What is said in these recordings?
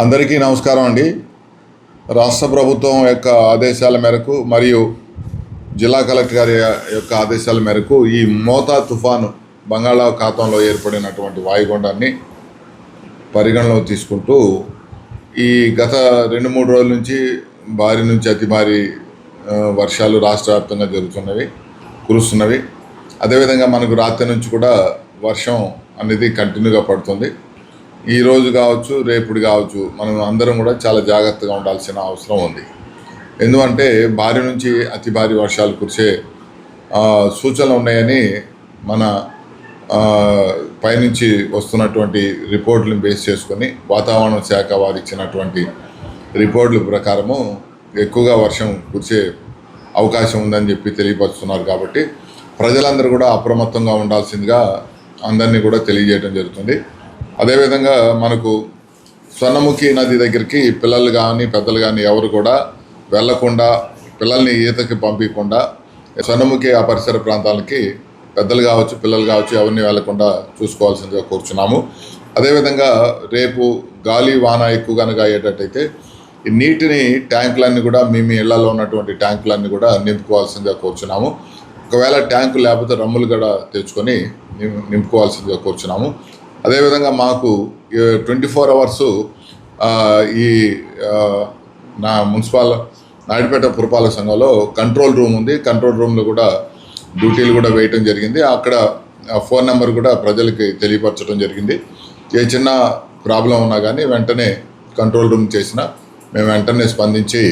అందరికీ నమస్కారం అండి. రాష్ట్ర ప్రభుత్వం యొక్క ఆదేశాల మేరకు మరియు జిల్లా కలెక్టర్ గారి యొక్క ఆదేశాల మేరకు ఈ మోతా తుఫాను బంగాళాఖాతంలో ఏర్పడినటువంటి వాయుగుండాన్ని పరిగణలో తీసుకుంటూ ఈ గత రెండు మూడు రోజుల నుంచి భారీ నుంచి అతి భారీ వర్షాలు రాష్ట్ర వ్యాప్తంగా జరుగుతున్నవి కురుస్తున్నవి. అదేవిధంగా మనకు రాత్రి నుంచి కూడా వర్షం అనేది కంటిన్యూగా పడుతుంది. ఈ రోజు కావచ్చు రేపుడు కావచ్చు మనం అందరం కూడా చాలా జాగ్రత్తగా ఉండాల్సిన అవసరం ఉంది. ఎందుకంటే భారీ నుంచి అతి భారీ వర్షాలు కురిసే సూచనలు ఉన్నాయని మన పైనుంచి వస్తున్నటువంటి రిపోర్ట్లను బేస్ చేసుకొని వాతావరణ శాఖ వారు ఇచ్చినటువంటి రిపోర్టుల ప్రకారము ఎక్కువగా వర్షం కురిసే అవకాశం ఉందని చెప్పి తెలియపరుస్తున్నారు కాబట్టి ప్రజలందరూ కూడా అప్రమత్తంగా ఉండాల్సిందిగా అందరినీ కూడా తెలియజేయడం జరుగుతుంది. అదేవిధంగా మనకు స్వర్ణముఖి నది దగ్గరికి పిల్లలు కానీ పెద్దలు కానీ ఎవరు కూడా వెళ్ళకుండా పిల్లల్ని ఈతకి పంపించకుండా స్వర్ణముఖి ఆ పరిసర ప్రాంతాలకి పెద్దలు కావచ్చు పిల్లలు కావచ్చు ఎవరిని వెళ్ళకుండా చూసుకోవాల్సిందిగా కోరుచున్నాము. అదేవిధంగా రేపు గాలి వాన ఎక్కువ కనుక అయ్యేటట్టయితే ఈ నీటిని ట్యాంకులన్నీ కూడా మీ మీ ఇళ్ళలో ఉన్నటువంటి ట్యాంకులన్నీ కూడా నింపుకోవాల్సిందిగా కోరుచున్నాము. ఒకవేళ ట్యాంకు లేకపోతే రమ్ములు కూడా తెచ్చుకొని నింపుకోవాల్సిందిగా కోరుచున్నాము. అదేవిధంగా మాకు ట్వంటీ ఫోర్ అవర్స్ ఈ నా మున్సిపల్ నాయుడుపేట పురపాలక సంఘంలో కంట్రోల్ రూమ్ ఉంది. కంట్రోల్ రూమ్లో కూడా డ్యూటీలు కూడా వేయటం జరిగింది. అక్కడ ఆ ఫోన్ నెంబర్ కూడా ప్రజలకి తెలియపరచడం జరిగింది. ఏ చిన్న ప్రాబ్లం ఉన్నా కానీ వెంటనే కంట్రోల్ రూమ్ చేసిన మేము వెంటనే స్పందించి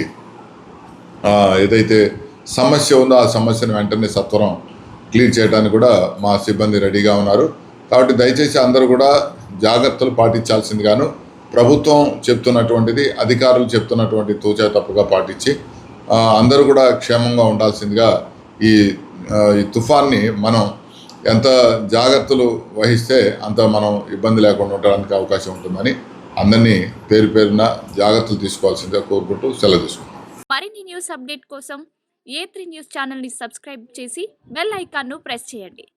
ఏదైతే సమస్య ఉందో ఆ సమస్యను వెంటనే సత్వరం క్లియర్ చేయడానికి కూడా మా సిబ్బంది రెడీగా ఉన్నారు. కాబట్టి దయచేసి అందరూ కూడా జాగ్రత్తలు పాటించాల్సిందిగాను ప్రభుత్వం చెప్తున్నటువంటిది అధికారులు చెప్తున్నటువంటి తూచా తప్పుగా పాటించి అందరూ కూడా క్షేమంగా ఉండాల్సిందిగా ఈ ఈ తుఫాన్ని మనం ఎంత జాగ్రత్తలు వహిస్తే అంత మనం ఇబ్బంది లేకుండా ఉండడానికి అవకాశం ఉంటుందని అందరినీ పేరు పేరున జాగ్రత్తలు తీసుకోవాల్సిందిగా కోరుకుంటూ సెలవు తీసుకుంటాం మరిన్ని న్యూస్ అప్డేట్ కోసం ఏ త్రీ న్యూస్ ఛానల్ని సబ్స్క్రైబ్ చేసి బెల్ ఐకాన్ను ప్రెస్ చేయండి.